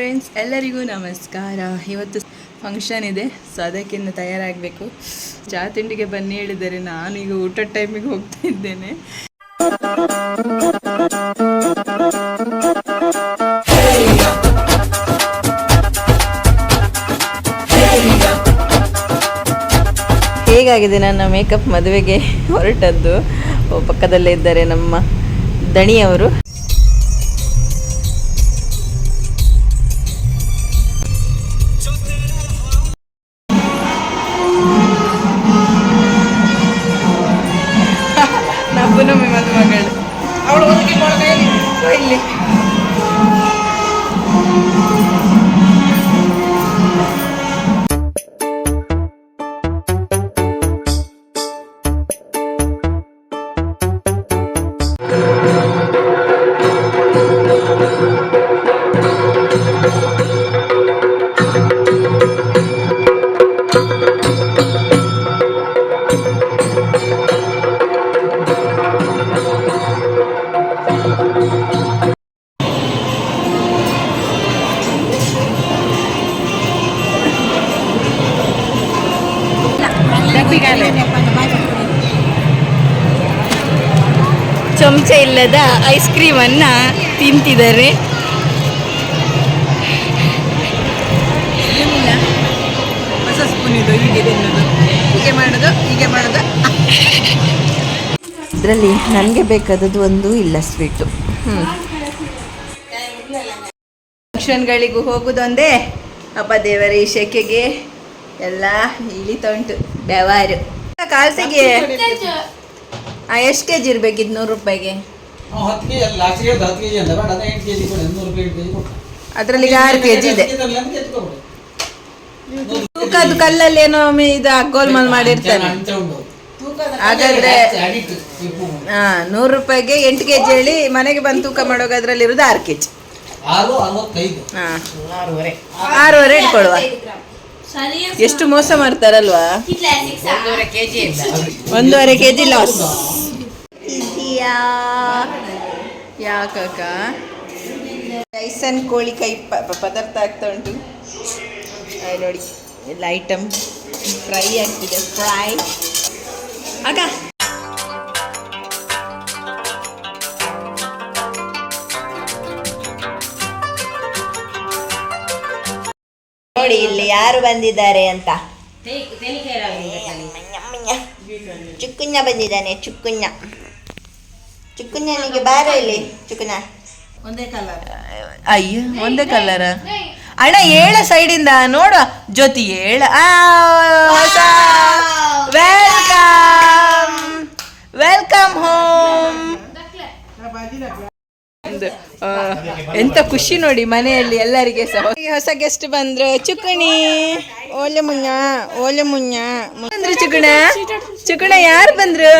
Friends ಎಲ್ಲರಿಗೂ ನಮಸ್ಕಾರ. ಇವತ್ತು ಫಂಕ್ಷನ್ ಇದೆ ಸೊ ಅದಕ್ಕಿಂತ ತಯಾರಾಗಬೇಕು. ಚಹಾ ತಿಂಡಿಗೆ ಬನ್ನಿ ಹೇಳಿದರೆ ನಾನು ಈಗ ಊಟದ ಟೈಮಿಗೆ ಹೋಗ್ತಾ ಇದ್ದೇನೆ. ಹೇಗಾಗಿದೆ ನನ್ನ ಮೇಕಪ್ ಮದುವೆಗೆ ಹೊರಟದ್ದು? ಪಕ್ಕದಲ್ಲೇ ಇದ್ದಾರೆ ನಮ್ಮ ದಣಿಯವರು. ಚಮಚ ಇಲ್ಲದ ಐಸ್ ಕ್ರೀಮನ್ನು ತಿಂತಿದ್ದಾರೆ. ಹೊಸ ಸ್ಪೂನ್ ಇದು ಹೀಗೆ ತಿನ್ನೋದು. ಹೀಗೆ ಮಾಡೋದು ಹೀಗೆ ಮಾಡೋದು. ಇದರಲ್ಲಿ ನನಗೆ ಬೇಕಾದದ್ದು ಒಂದು ಇಲ್ಲ ಸ್ವೀಟು ಹ್ಞೂ ಫಂಕ್ಷನ್ಗಳಿಗೂ ಹೋಗುದೊಂದೇ. ಅಪ್ಪ ದೇವರ ಈ ಶೆಕೆಗೆ ಎಲ್ಲ ಇಳಿತಾ ಉಂಟು ಬೆವಾರು ಕಾಲ್ಸಿಗೆ ಎಷ್ಟು ಕೆ ಜಿ ಇರ್ಬೇಕಿತ್ತು ನೂರು ರೂಪಾಯಿಗೆ ಅದರಲ್ಲಿ ಈಗ ಆರು ಕೆ ಜಿ ಇದೆ ತೂಕದ ಕಲ್ಲಲ್ಲಿ ಏನೋ ಇದು ಗೋಲ್ಮಾಲ್ ಮಾಡಿರ್ತಾರೆ. ಹಾಗಾದ್ರೆ ಹಾ ನೂರು ರೂಪಾಯಿಗೆ ಎಂಟು ಕೆ ಜಿ ಹೇಳಿ ಮನೆಗೆ ಬಂದು ತೂಕ ಮಾಡುವಾಗ ಅದರಲ್ಲಿ ಇರೋದು ಆರು ಕೆ ಜಿ ಆರೂವರೆ ಇಟ್ಕೊಳ್ಳುವ. ಎಷ್ಟು ಮೋಸ ಮಾಡ್ತಾರಲ್ವಾ? ಒಂದೂವರೆ ಕೆ ಜಿ ಲಾಸ್ ಯಾಕಕ್ಕ ರೈಸನ್ ಕೋಳಿ ಕೈ ಪದಾರ್ಥ ಆಗ್ತಾ ಉಂಟು. ನೋಡಿ ಎಲ್ಲ ಐಟಮ್ ಫ್ರೈ ಆಗ್ತಿದೆ ಫ್ರೈ ಅಕ್ಕ ನೋಡಿ ಇಲ್ಲಿ ಯಾರು ಬಂದಿದ್ದಾರೆ ಅಂತ? ಚುಕ್ಕುನ್ನ ಬಂದಿದ್ದಾನೆ ಚುಕ್ಕುನ್ನ ಚುಕ್ಕುನ್ನನಿಗೆ ಬಾರ ಇಲ್ಲಿ ಚುಕ್ಕುನ ಒಂದೇ ಕಲರ್ ಅಯ್ಯೋ ಒಂದೇ ಕಲರ ಅಣ್ಣ ಏಳ ಸೈಡ್ ಇಂದ ನೋಡ. ಜ್ಯೋತಿ ಏಳ. ವೆಲ್ಕಮ್ ವೆಲ್ಕಮ್ ಹೋಮ್ ಎಂತ ಖುಷಿ ನೋಡಿ ಮನೆಯಲ್ಲಿ ಎಲ್ಲರಿಗೆ ಸಹ. ಹೊಸ ಗೆಸ್ಟ್ ಬಂದ್ರು ಚುಕ್ಕಣಿ. ಓಲೆ ಮುನ್ನ ಓಲೆ ಮುನ್ನ. ಬಂದ್ರು ಚುಕ್ಕಣ. ಚುಕ್ಕಣ ಯಾರು ಬಂದ್ರು?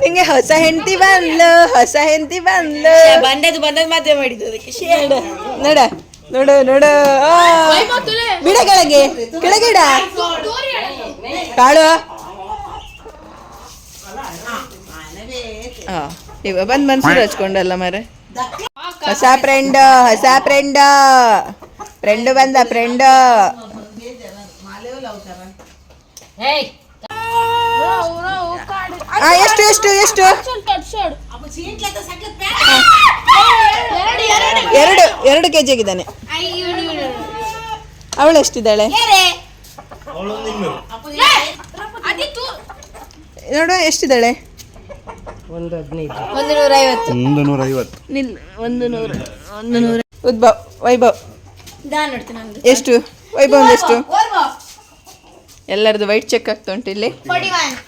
ನಿಂಗೆ ಹೊಸ ಹೆಂಡತಿ ಬಂದ್ಲು ಹೊಸ ಹೆಂಡತಿ ಬಂದ್ಲು. ಬಂದದ್ದು ಬಂದದ್ದು ಮದುವೆ ಮಾಡಿದ್ದು ಅದಕ್ಕೆ. ನೋಡ. ನೋಡ ನೋಡು ಬಿಡ ಕೆಳಗೆ ಕೆಳಗಿಡ. ಕಾಳು. ಆ, ಇವ ಬಂದ್ ಮನ್ಸೂರು ಹಚ್ಕೊಂಡಲ್ಲ ಮರೆ ಹೊಸ ಫ್ರೆಂಡ್ ಹೊಸ ಫ್ರೆಂಡ್ ಫ್ರೆಂಡ್ ಬಂದ ಫ್ರೆಂಡ್ ಆ ಎಷ್ಟು ಎಷ್ಟು ಎಷ್ಟು? ಎರಡು ಎರಡು ಕೆ ಜಿಗಿದ್ದಾನೆ ಅವಳು ಎಷ್ಟಿದ್ದಾಳೆ? ನೋಡು ಎಷ್ಟಿದ್ದಾಳೆ? ಒಂದು ಹದಿನೈದು. ಒಂದು ನೂರ ಐವತ್ತು ಒಂದು ನೂರ ಐವತ್ತು ನಿಲ್ ಒಂದು ನೂರ ಒಂದು ನೂರ ಉದ್ಭವ್ ವೈಭವ್. ಎಷ್ಟು? ವೈಭವ್ ಎಷ್ಟು? ಎಲ್ಲರದು ವೈಟ್ ಚೆಕ್ ಆಗ್ತಾ ಉಂಟು ಇಲ್ಲಿ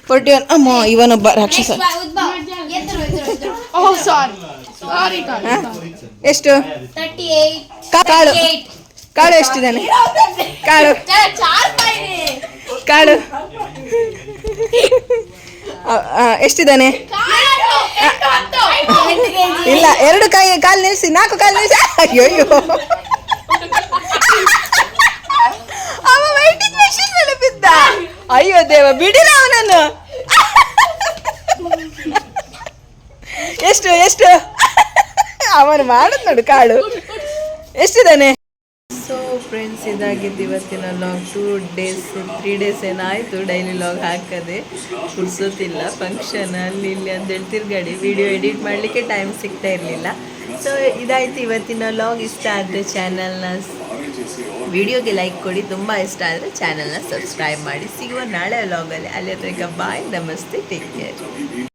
ಫೋರ್ಟಿ ಒನ್ ಅಮ್ಮ ಇವನೊಬ್ಬ ರಾಕ್ಷಸ. ಹಾ? ಎಷ್ಟು? ಕಾ- ಕಾಳು. ಕಾಳು ಎಷ್ಟಿದ್ದಾನೆ? ಕಾಳು. ಕಾಳು. ಆ, ಎಷ್ಟಿದ್ದಾನೆ? ಇಲ್ಲ, ಎರಡು ಕೈ ಕಾಲು ನಿಲ್ಸಿ, ನಾಲ್ಕು ಕಾಲು ನಿಲ್ಸಿ. ಅಯ್ಯೋ ಅವ ವೈಟಿಂಗ್ ಮೆಷಿನ್ ಮೇಲೆ ಬಿದ್ದ. ಅಯ್ಯೋ ದೇವ, ಬಿಡಿಲ್ಲ ಅವನನ್ನು. ಎಷ್ಟು ಎಷ್ಟು? ಅವನು ಮಾಡುದು ನೋಡು ಕಾಳು. ಎಷ್ಟಿದ್ದಾನೆ? ಫ್ರೆಂಡ್ಸ್ ಇದಾಗಿದ್ದು ಇವತ್ತಿನ log two days three days ಏನಾಯಿತು? ಡೈಲಿ ಲಾಗ್ ಹಾಕದೆ ಪುರ್ಸೋತಿಲ್ಲ ಫಂಕ್ಷನ್ ಅಲ್ಲಿ, ಇಲ್ಲಿ ಅಂತೇಳಿ ತಿರ್ಗಾಡಿ ವಿಡಿಯೋ ಎಡಿಟ್ ಮಾಡಲಿಕ್ಕೆ ಟೈಮ್ ಸಿಗ್ತಾ ಇರಲಿಲ್ಲ. ಸೊ ಇದಾಯಿತು ಇವತ್ತಿನ ಲಾಗ್ ಇಷ್ಟ ಆದರೆ ಚಾನಲ್ನ ವಿಡಿಯೋಗೆ ಲೈಕ್ ಕೊಡಿ. ತುಂಬ ಇಷ್ಟ ಆದರೆ ಚಾನಲ್ನ ಸಬ್ಸ್ಕ್ರೈಬ್ ಮಾಡಿ. ಸಿಗುವ ನಾಳೆ ಲಾಗಲ್ಲಿ ಅಲ್ಲಿ. ತನಕ ಬಾಯ್ ನಮಸ್ತೆ. Take care